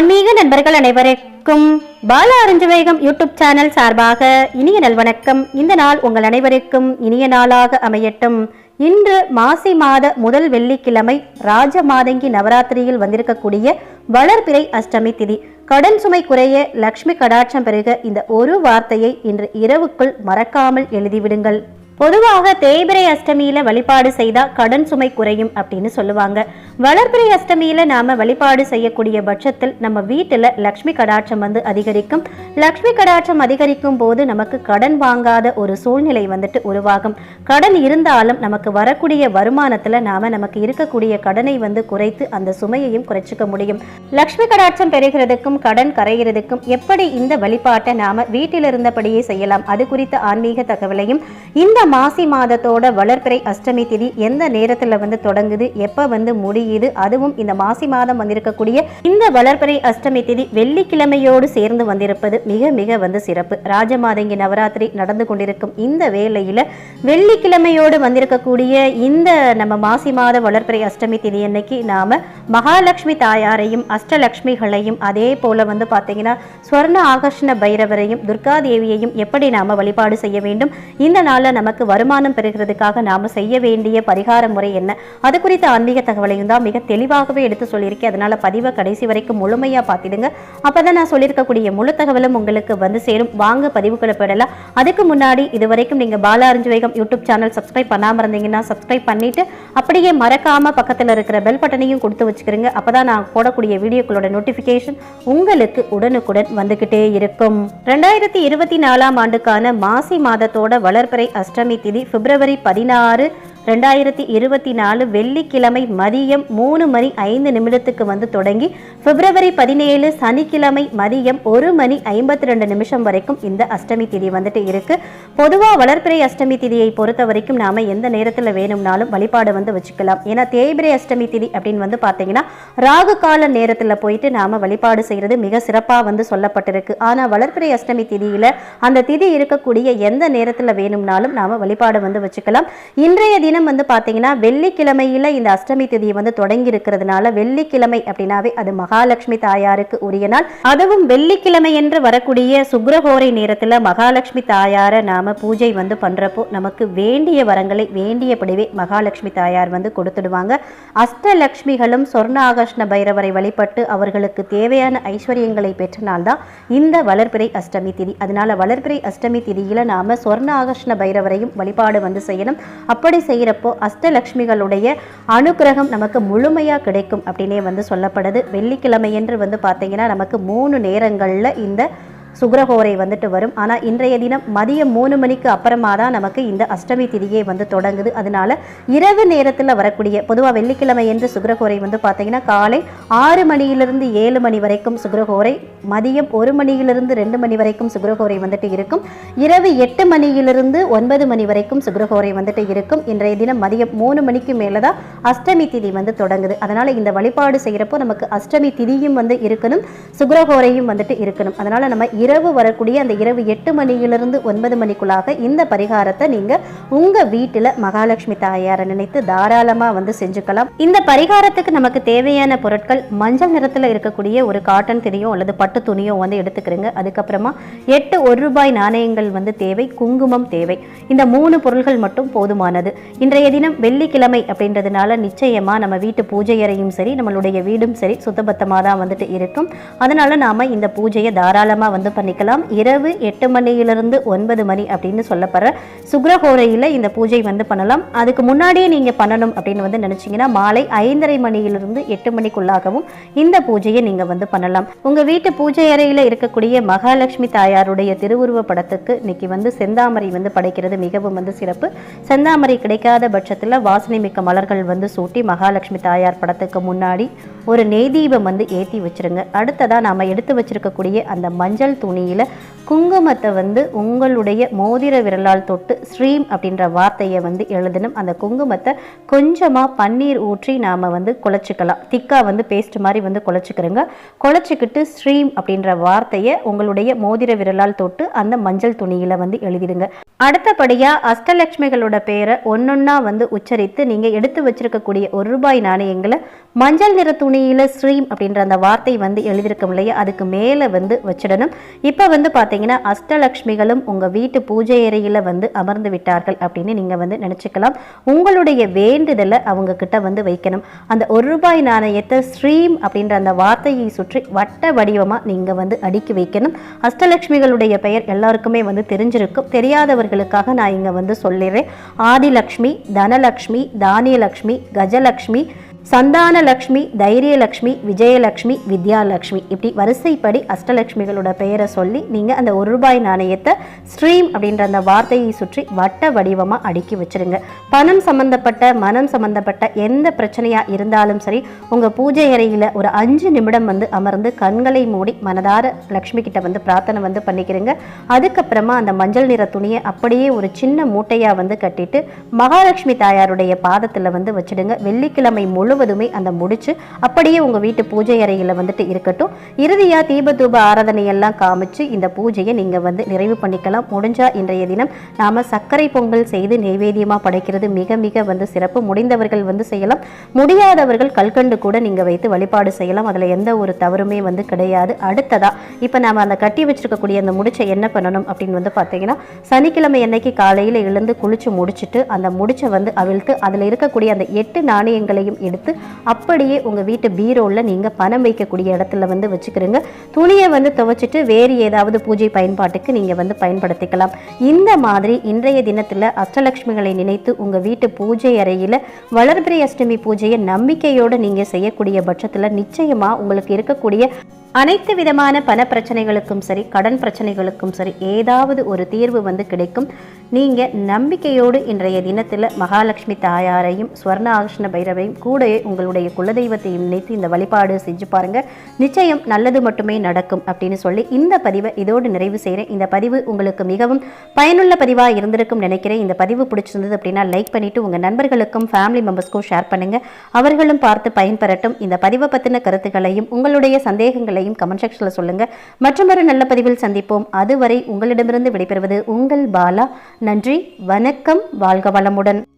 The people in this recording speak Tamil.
ஆன்மீக நண்பர்கள் அனைவருக்கும் பால அறிஞ்சவேகம் யூடியூப் சேனல் சார்பாக இனிய நல்வணக்கம் இந்த நாள் உங்கள் அனைவருக்கும் இனிய நாளாக அமையட்டும். இன்று மாசி மாத முதல் வெள்ளிக்கிழமை ராஜ மாதங்கி நவராத்திரியில் வந்திருக்கக்கூடிய வளர்பிறை அஷ்டமி திதி. கடன் சுமை குறைய லக்ஷ்மி கடாட்சம் பெருக இந்த ஒரு வார்த்தையை இன்று இரவுக்குள் மறக்காமல் எழுதிவிடுங்கள். பொதுவாக தேய்பிரை அஷ்டமியில வழிபாடு செய்தா கடன் சுமை குறையும் அப்படின்னு சொல்லுவாங்க. வளர்பிரை அஷ்டமியில நாம வழிபாடு செய்யக்கூடிய பட்சத்தில் நம்ம வீட்டுல லக்ஷ்மி கடாட்சம் வந்து அதிகரிக்கும். லக்ஷ்மி கடாட்சம் அதிகரிக்கும் போது நமக்கு கடன் வாங்காத ஒரு சூழ்நிலை வந்துட்டு உருவாகும். கடன் இருந்தாலும் நமக்கு வரக்கூடிய வருமானத்துல நாம நமக்கு இருக்கக்கூடிய கடனை வந்து குறைத்து அந்த சுமையையும் குறைச்சிக்க முடியும். லக்ஷ்மி கடாட்சம் பெறுகிறதுக்கும் கடன் கரைகிறதுக்கும் எப்படி இந்த வழிபாட்டை நாம வீட்டில் இருந்தபடியே செய்யலாம்? அது குறித்த ஆன்மீக தகவலையும் இந்த மாசி மாதத்தோட வளர்பிறை அஷ்டமி திதி எந்த நேரத்துல வந்து தொடங்குது? எப்ப வந்து முடியுது? அதுவும் இந்த மாசி மாதம் வந்திருக்கக்கூடிய இந்த வளர்பிறை அஷ்டமி திதி வெள்ளிக்கிழமையோடு சேர்ந்து வந்திருப்பது மிக மிக வந்து சிறப்பு. ராஜமாதங்கி நவராத்திரி நடந்து கொண்டிருக்கும் இந்த வேளையில வெள்ளிக்கிழமையோடு வந்திருக்கக்கூடிய இந்த நம்ம மாசி மாத வளர்ப்பிறை அஷ்டமி திதி அன்னைக்கு நாம மகாலட்சுமி தாயாரையும் அஷ்டலக்ஷ்மிகளையும் அதே போல வந்து பார்த்தீங்கன்னா ஸ்வர்ண ஆகர்ஷண பைரவரையும் துர்கா தேவியையும் எப்படி நாம வழிபாடு செய்ய வேண்டும்? இந்த நாளில் நமக்கு வருமானம் பெறுகிறதுக்காக நாம செய்ய வேண்டிய பரிகார முறை என்ன? அது குறித்த ஆன்மீக தகவலையும் தான் மிக தெளிவாகவே எடுத்து சொல்லியிருக்கேன். அதனால பதிவை கடைசி வரைக்கும் முழுமையா பார்த்திடுங்க. அப்பதான் நான் சொல்லியிருக்கக்கூடிய முழு தகவலும் உங்களுக்கு வந்து சேரும். வாங்க பதிவுக்குள்ள போயிடலாம். அதுக்கு முன்னாடி இது வரைக்கும் நீங்க பாலா அறிஞ்சுவேகம் யூடியூப் சேனல் சப்ஸ்கிரைப் பண்ணாம இருந்தீங்கன்னா சப்ஸ்கிரைப் பண்ணிட்டு அப்படியே மறக்காம பக்கத்துல இருக்கிற பெல் பட்டனையும் கொடுத்து வச்சுக்கிறீங்க அப்பதான் நான் போடக்கூடிய வீடியோக்களோட நோட்டிபிகேஷன் உங்களுக்கு உடனுக்குடன் வந்துகிட்டே இருக்கும். ரெண்டாயிரத்தி இருபத்தி நாலாம் ஆண்டுக்கான மாசி மாதத்தோட வளர்ப்பறை அஷ்டமி திதி பிப்ரவரி பதினாறு ரெண்டாயிரத்தி இருபத்தி நாலு வெள்ளிக்கிழமை மதியம் மூணு மணி ஐந்து நிமிடத்துக்கு வந்து தொடங்கி பிப்ரவரி பதினேழு சனிக்கிழமை மதியம் ஒரு மணி ஐம்பத்தி ரெண்டு நிமிஷம் வரைக்கும் இந்த அஷ்டமி திதி வந்துட்டு இருக்கு. பொதுவாக வளர்பிறை அஷ்டமி திதியை பொறுத்த வரைக்கும் நாம எந்த நேரத்தில் வேணும்னாலும் வழிபாடு வந்து வச்சுக்கலாம். ஏன்னா தேய்பிரை அஷ்டமி திதி அப்படின்னு வந்து பார்த்தீங்கன்னா ராகு கால நேரத்தில் போயிட்டு நாம வழிபாடு செய்யறது மிக சிறப்பாக வந்து சொல்லப்பட்டிருக்கு. ஆனால் வளர்பிறை அஷ்டமி திதியில அந்த திதி இருக்கக்கூடிய எந்த நேரத்தில் வேணும்னாலும் நாம வழிபாடு வந்து வச்சுக்கலாம். இன்றைய தினம் வந்து பார்த்தீங்கன்னா வெள்ளிக்கிழமையில் இந்த அஷ்டமி திதியை வந்து தொடங்கி இருக்கிறதுனால வெள்ளிக்கிழமை அப்படின்னாவே அது மகாலட்சுமி தாயாருக்கு உரிய நாள். அதுவும் வெள்ளிக்கிழமை என்று வரக்கூடிய சுக்ரஹோரை நேரத்தில் மகாலட்சுமி தாயாரை நாம பூஜை வந்து பண்றப்போ நமக்கு வேண்டிய வரங்களை வேண்டியபடிவே மகாலட்சுமி தாயார் வந்து கொடுத்துடுவாங்க. அஷ்டலக்ஷ்மிகளும் சொர்ணாகர்ஷ்ண பைரவரை வழிபட்டு அவர்களுக்கு தேவையான ஐஸ்வர்யங்களை பெற்றனால்தான் இந்த வளர்பிறை அஷ்டமி திதி. அதனால வளர்பிறை அஷ்டமி திதியில நாம சொர்ணாகர்ஷ்ண பைரவரையும் வழிபாடு வந்து செய்யணும். அப்படி செய்ய செய்கிறப்போ அஷ்டலக்ஷ்மிகளுடைய அனுகிரகம் நமக்கு முழுமையா கிடைக்கும் அப்படின்னே வந்து சொல்லப்படுது. வெள்ளிக்கிழமை என்று வந்து பார்த்தீங்கன்னா நமக்கு மூணு நேரங்களில் இந்த சுக்ரஹோரை வந்துட்டு வரும். ஆனால் இன்றைய தினம் மதியம் மூணு மணிக்கு அப்புறமா தான் நமக்கு இந்த அஷ்டமி திதியே வந்து தொடங்குது. அதனால இரவு நேரத்தில் வரக்கூடிய பொதுவாக வெள்ளிக்கிழமை என்று சுக்ரஹோரை வந்து பார்த்தீங்கன்னா காலை ஆறு மணியிலிருந்து ஏழு மணி வரைக்கும் சுக்ரஹோரை மதியம் ஒரு மணியிலிருந்து ரெண்டு மணி வரைக்கும் சுக்ரஹோரை வந்துட்டு இருக்கும். இரவு எட்டு மணியிலிருந்து ஒன்பது மணி வரைக்கும் சுக்ரஹோரை வந்துட்டு இருக்கும். இன்றைய தினம் மதியம் மூணு மணிக்கு மேலே தான் அஷ்டமி திதி வந்து தொடங்குது. அதனால் இந்த வழிபாடு செய்கிறப்போ நமக்கு அஷ்டமி திதியும் வந்து இருக்கணும் சுக்ரஹோரையும் வந்துட்டு இருக்கணும். அதனால் நம்ம இரவு வரக்கூடிய அந்த இரவு எட்டு மணியிலிருந்து ஒன்பது மணிக்குள்ளாக இந்த பரிகாரத்தை நீங்க உங்க வீட்டுல மகாலட்சுமி தாயாரை நினைத்து தாராளமா வந்து செஞ்சுக்கலாம். இந்த பரிகாரத்துக்கு நமக்கு தேவையான பொருட்கள் மஞ்சள் நிறத்துல இருக்கக்கூடிய ஒரு காட்டன் திரியோ அல்லது பட்டு துணியோ வந்து எடுத்துக்கிறங்க. அதுக்கப்புறமா எட்டு ஒரு ரூபாய் நாணயங்கள் வந்து தேவை குங்குமம் தேவை. இந்த மூணு பொருள்கள் மட்டும் போதுமானது. இன்றைய தினம் வெள்ளிக்கிழமை அப்படின்றதுனால நிச்சயமா நம்ம வீட்டு பூஜை அறையும் சரி நம்மளுடைய வீடும் சரி சுத்தபத்தமாக தான் வந்துட்டு இருக்கும். அதனால நாம இந்த பூஜையை தாராளமாக வந்து பண்ணிக்கலாம். இரவு எட்டு மணியிலிருந்து ஒன்பது மணி அப்படின்னு சொல்லப்படுற சுக்ரஹோரையில் இந்த பூஜை வந்து பண்ணலாம். அதுக்கு முன்னாடியே நீங்கள் பண்ணணும் அப்படின்னு வந்து நினச்சிங்கன்னா மாலை ஐந்தரை மணியிலிருந்து எட்டு மணிக்குள்ளாகவும் இந்த பூஜையை நீங்கள் வந்து பண்ணலாம். உங்கள் வீட்டு பூஜை அறையில் இருக்கக்கூடிய மகாலட்சுமி தாயாருடைய திருவுருவ படத்துக்கு இன்னைக்கு வந்து செந்தாமரை வந்து படைக்கிறது மிகவும் வந்து சிறப்பு. செந்தாமரை கிடைக்காத பட்சத்தில் வாசனை மிக்க மலர்கள் வந்து சூட்டி மகாலட்சுமி தாயார் படத்துக்கு முன்னாடி ஒரு நெய் தீபம் வந்து ஏற்றி வச்சிருங்க. அடுத்ததாக நாம் எடுத்து வச்சிருக்கக்கூடிய அந்த மஞ்சள் துணியில் குங்குமத்தை வந்து உங்களுடைய மோதிர விரலால் தொட்டு ஸ்ரீம் அப்படின்ற வார்த்தையை வந்து எழுதணும். அந்த குங்குமத்தை கொஞ்சமாக பன்னீர் ஊற்றி நாம் வந்து குழச்சிக்கலாம். திக்காக வந்து பேஸ்ட் மாதிரி வந்து குழச்சிக்கிறோங்க. குழச்சிக்கிட்டு ஸ்ரீம் அப்படின்ற வார்த்தையை உங்களுடைய மோதிர விரலால் தொட்டு அந்த மஞ்சள் துணியில் வந்து எழுதிடுங்க. அடுத்தபடியாக அஷ்டலட்சுமிகளோட பேரை ஒன்றொன்னா வந்து உச்சரித்து நீங்கள் எடுத்து வச்சிருக்கக்கூடிய ஒரு ரூபாய் நாணயங்களை மஞ்சள் நிற துணியில் ஸ்ரீம் அப்படின்ற அந்த வார்த்தை வந்து எழுதியிருக்கும் இல்லையா? அதுக்கு மேலே வந்து வச்சிடணும். இப்போ வந்து பார்த்தீங்கன்னா அஷ்டலக்ஷ்மிகளும் உங்கள் வீட்டு பூஜை அறையில் வந்து அமர்ந்து விட்டார்கள் அப்படின்னு நீங்கள் வந்து நினச்சிக்கலாம். உங்களுடைய வேண்டுதலை அவங்க கிட்ட வந்து வைக்கணும். அந்த ஒரு ரூபாய் நாணயத்தை ஸ்ரீம் அப்படின்ற அந்த வார்த்தையை சுற்றி வட்ட வடிவமாக நீங்கள் வந்து அடுக்கி வைக்கணும். அஷ்டலக்ஷ்மிகளுடைய பெயர் எல்லாருக்குமே வந்து தெரிஞ்சிருக்கும். தெரியாதவர்களுக்காக நான் இங்கே வந்து சொல்லிடுறேன். ஆதிலக்ஷ்மி தனலக்ஷ்மி தானியலக்ஷ்மி கஜலக்ஷ்மி சந்தான லக்ஷ்மி தைரியலக்ஷ்மி விஜயலக்ஷ்மி வித்யாலக்ஷ்மி. இப்படி வரிசைப்படி அஷ்டலக்ஷ்மிகளோட பெயரை சொல்லி நீங்கள் அந்த ஒரு ரூபாய் நாணயத்தை ஸ்ட்ரீம் அப்படின்ற அந்த வார்த்தையை சுற்றி வட்ட வடிவமாக அடுக்கி வச்சிருங்க. பணம் சம்மந்தப்பட்ட மனம் சம்மந்தப்பட்ட எந்த பிரச்சனையாக இருந்தாலும் சரி உங்கள் பூஜை அறையில் ஒரு அஞ்சு நிமிடம் வந்து அமர்ந்து கண்களை மூடி மனதார லக்ஷ்மி கிட்ட வந்து பிரார்த்தனை வந்து பண்ணிக்கிறேங்க. அதுக்கப்புறமா அந்த மஞ்சள் நிற துணியை அப்படியே ஒரு சின்ன மூட்டையாக வந்து கட்டிட்டு மகாலட்சுமி தாயாருடைய பாதத்தில் வந்து வச்சிடுங்க. வெள்ளிக்கிழமை முழுவதுமே அந்த முடிச்சு அப்படியே உங்கள் வீட்டு பூஜை அறையில் வந்துட்டு இருக்கட்டும். இறுதியாக தீபதூப ஆராதனையெல்லாம் ஆராதனை காமிச்சு இந்த பூஜையை நீங்கள் வந்து நிறைவு பண்ணிக்கலாம். முடிஞ்சா இன்றைய தினம் நாம் சர்க்கரை பொங்கல் செய்து நைவேத்தியமாக படைக்கிறது மிக மிக வந்து சிறப்பு. முடிந்தவர்கள் வந்து செய்யலாம். முடியாதவர்கள் கல்கண்டு கூட நீங்கள் வைத்து வழிபாடு செய்யலாம். அதில் எந்த ஒரு தவறுமே வந்து கிடையாது. அடுத்ததா இப்போ நாம் அந்த கட்டி வச்சிருக்கக்கூடிய அந்த முடிச்சை என்ன பண்ணணும் அப்படின்னு வந்து பார்த்தீங்கன்னா சனிக்கிழமை அன்னைக்கு காலையில் எழுந்து குளிச்சு முடிச்சுட்டு அந்த முடிச்சை வந்து அவிழ்த்து அதில் இருக்கக்கூடிய அந்த எட்டு நாணயங்களையும் எடுத்து அப்படியே உங்கள் வீட்டு பீரோவில் நீங்கள் பணம் வைக்கக்கூடிய இடத்துல வந்து வச்சுக்கிறீங்க. துணியை வந்து துவைச்சிட்டு வேறு ஏதாவது பூஜை பயன்பாட்டுக்கு நீங்கள் வந்து பயன்படுத்திக்கலாம். இந்த மாதிரி இன்றைய தினத்தில் அஷ்டலட்சுமிகளை நினைத்து உங்கள் வீட்டு பூஜை அறையில் வளர்பிறை அஷ்டமி பூஜையை நம்பிக்கையோடு நீங்கள் செய்யக்கூடிய பட்சத்தில் நிச்சயமாக உங்களுக்கு இருக்கக்கூடிய அனைத்து விதமான பண பிரச்சனைகளுக்கும் சரி கடன் பிரச்சனைகளுக்கும் சரி ஏதாவது ஒரு தீர்வு வந்து கிடைக்கும். நீங்கள் நம்பிக்கையோடு இன்றைய தினத்தில் மகாலட்சுமி தாயாரையும் ஸ்வர்ண ஆகிருஷ்ண பைரவையும் கூடவே உங்களுடைய குலதெய்வத்தையும் நினைத்து இந்த வழிபாடு செஞ்சு பாருங்கள் நிச்சயம் நல்லது மட்டுமே நடக்கும் அப்படின்னு சொல்லி இந்த பதிவை இதோடு நிறைவு செய்கிறேன் இந்த பதிவு உங்களுக்கு மிகவும் பயனுள்ள பதிவாக இருந்திருக்கும் நினைக்கிறேன். இந்த பதிவு பிடிச்சிருந்தது அப்படின்னா லைக் பண்ணிவிட்டு உங்கள் நண்பர்களுக்கும் ஃபேமிலி மெம்பர்ஸ்க்கும் ஷேர் பண்ணுங்கள் அவர்களும் பார்த்து பயன்பெறட்டும். இந்த பதிவை பற்றின கருத்துக்களையும் உங்களுடைய சந்தேகங்களை கருத்துக்களையும் கமெண்ட் செக்ஷனில் சொல்லுங்கள் மற்றொரு நல்ல பதிவில் சந்திப்போம். அதுவரை உங்களிடமிருந்து விடைபெறுவது உங்கள் பாலா. நன்றி வணக்கம் வாழ்க வளமுடன்.